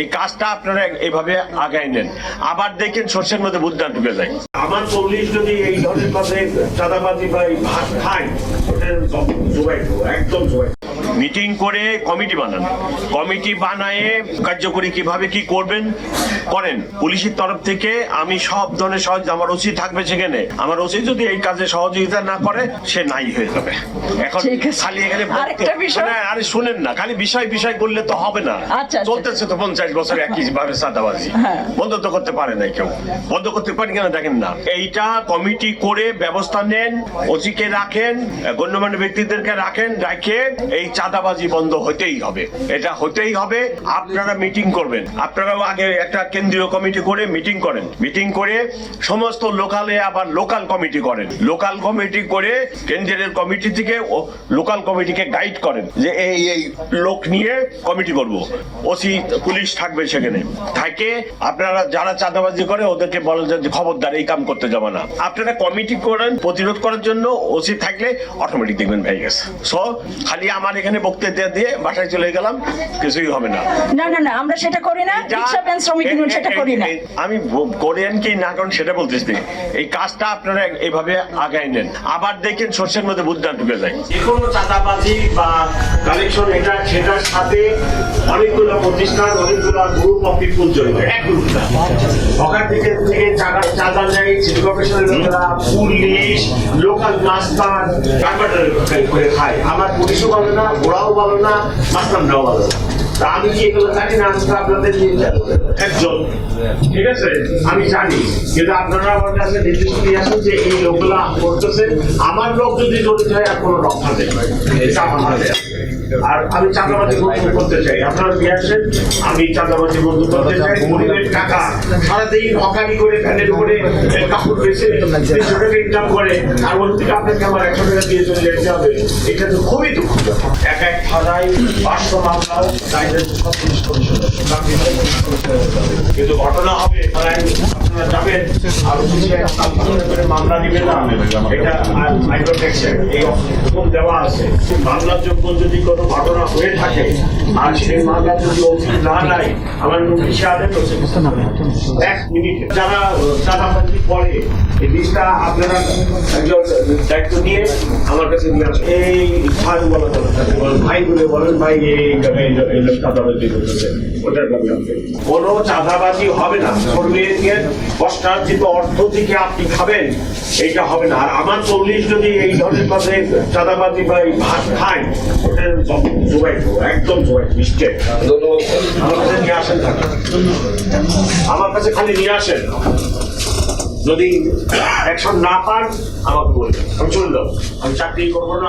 এই কাজটা আপনারা এইভাবে আগায় নেন আবার দেখেন সর্ষের মধ্যে বুদ্ধা ঢুকে যায় আমার পুলিশ যদি এই ধরনের কাজে চাঁদাবাজি বা ভাত খায় একদম দেবো। মিটিং করে কমিটি বানান। কমিটি বানায়ে কার্যকরী কীভাবে কি করবেন করেন। পুলিশের তরফ থেকে আমি সব ধরনের সহজ আমার ওসি থাকবে সেখানে। আমার ওসি যদি এই কাজে সহযোগিতা না করে সে নাই হয়ে যাবে। এখন খালি এখানে আরেকটা বিষয়- না, আরে শুনেন না খালি বিষয় বিষয় করলে তো হবে না। আচ্ছা, আচ্ছা। চলতেছে তো পঞ্চাশ বছর একই ভাবে সাদাবাজি। হ্যাঁ। বন্ধ তো করতে পারে না কেউ। বন্ধ করতে পারে কিনা দেখেন না। এইটা কমিটি করে ব্যবস্থা নেন ওসিকে রাখেন গণ্যমান্য ব্যক্তিদেরকে রাখেন রাখে এই চাঁদাবাজি বন্ধ হতেই হবে। এটা হতেই হবে, আপনারা মিটিং করবেন। আপনারাও আগে একটা কেন্দ্রীয় কমিটি করে মিটিং করেন। মিটিং করে সমস্ত লোকালে আবার লোকাল কমিটি করেন। লোকাল কমিটি করে কেন্দ্রের কমিটি থেকে লোকাল কমিটিকে গাইড করেন যে এই এই লোক নিয়ে কমিটি করব। ওসি, পুলিশ থাকবে সেখানে। থাকে আপনারা যারা চাঁদাবাজি করে ওদেরকে বলেন যে খবরদার, এই কাম করতে যাবে না। আপনারা কমিটি করেন, প্রতিরোধ করার জন্য ওসি থাকলে অটোমেটিক দেখবেন, হয়ে গেছে। সো খালি আমার এখানে বক্তৃতা দিয়ে বাসায় চলে গেলাম কিছুই হবে না। না না না আমরা সেটা করি না রিক্সা ভ্যান শ্রমিক ইউনিয়ন সেটা করি না। আমি করেন কি না করেন সেটা বলতেছি। এই কাজটা আপনারা এইভাবে আগায় নেন। আবার দেখেন সর্ষের মধ্যে বুদ্ধা ঢুকে যায়। যে কোনো চাঁদাবাজি বা কালেকশন এটা সেটার সাথে অনেকগুলো প্রতিষ্ঠান অনেকগুলো গ্রুপ অফ পিপুল জড়িত। এক গ্রুপ না। ওখান থেকে থেকে চাঁদা চাঁদা নেয় সিটি কর্পোরেশনের লোকেরা পুলিশ লোকাল মাস্টার কারবাটার করে খায়। আমার পুলিশও ভালো না ওরাও ভালো না মাস্টাররাও ভালো না আমি কি এগুলো জানি না আপনাদের একজন ঠিক আছে? আমি জানি। কিন্তু আপনারা আমার কাছে নির্দিষ্ট নিয়ে আসেন যে এই লোকগুলা করতেছে। আমার লোক যদি জড়িত হয়, আর কোনো রক্ষা নেই। আর আমি চাঁদাবাজি বন্ধ করতে চাই। আপনারা নিয়ে আসেন। আমি চাঁদাবাজি বন্ধ করতে চাই। গরিবের টাকা সারাদিন হকারি করে ফ্যানের উপরে কাপড় বেছে তিনশো ইনকাম করে। আর ওর থেকে আপনাকে আমার একশো টাকা দিয়ে চলে যেতে হবে। এটা তো খুবই দুঃখজনক। এক এক থানায় পাঁচশো মামলা কিন্তু ঘটনা হবে আপনারা যাবেন। আর করে মামলা নিবে না এটা ট্যাক্সের এই হুকুম দেওয়া আছে। মামলার যোগ্য যদি কোনো ঘটনা হয়ে থাকে আর সেই মামলা যদি অভিযোগ না নাই আমার নোটিশে আদেন এক মিনিট। যারা চাঁদাবাজি করে এই জিনিসটা আপনারা একজন দায়িত্ব নিয়ে আমার কাছে নিয়ে আসেন। এই ভাই বলা ভাই বলে বলেন ভাই এই করতেছে ওটার আপনি। কোনো চাঁদাবাজি হবে না। কর্মীকে কষ্টার্জিত অর্থ থেকে আপনি খাবেন এইটা হবে না। আর আমার চল্লিশ যদি এই ধরনের কাজে চাঁদাবাজি বা এই ভাত খায় ওটা জোগাই দেবো একদম জোগাই মিস্টেক আমার কাছে নিয়ে আসেন আমার কাছে খালি নিয়ে আসেন। যদি অ্যাকশন না পান আমাকে বলবেন। আমি চলে যাব। আমি চাকরি করব না।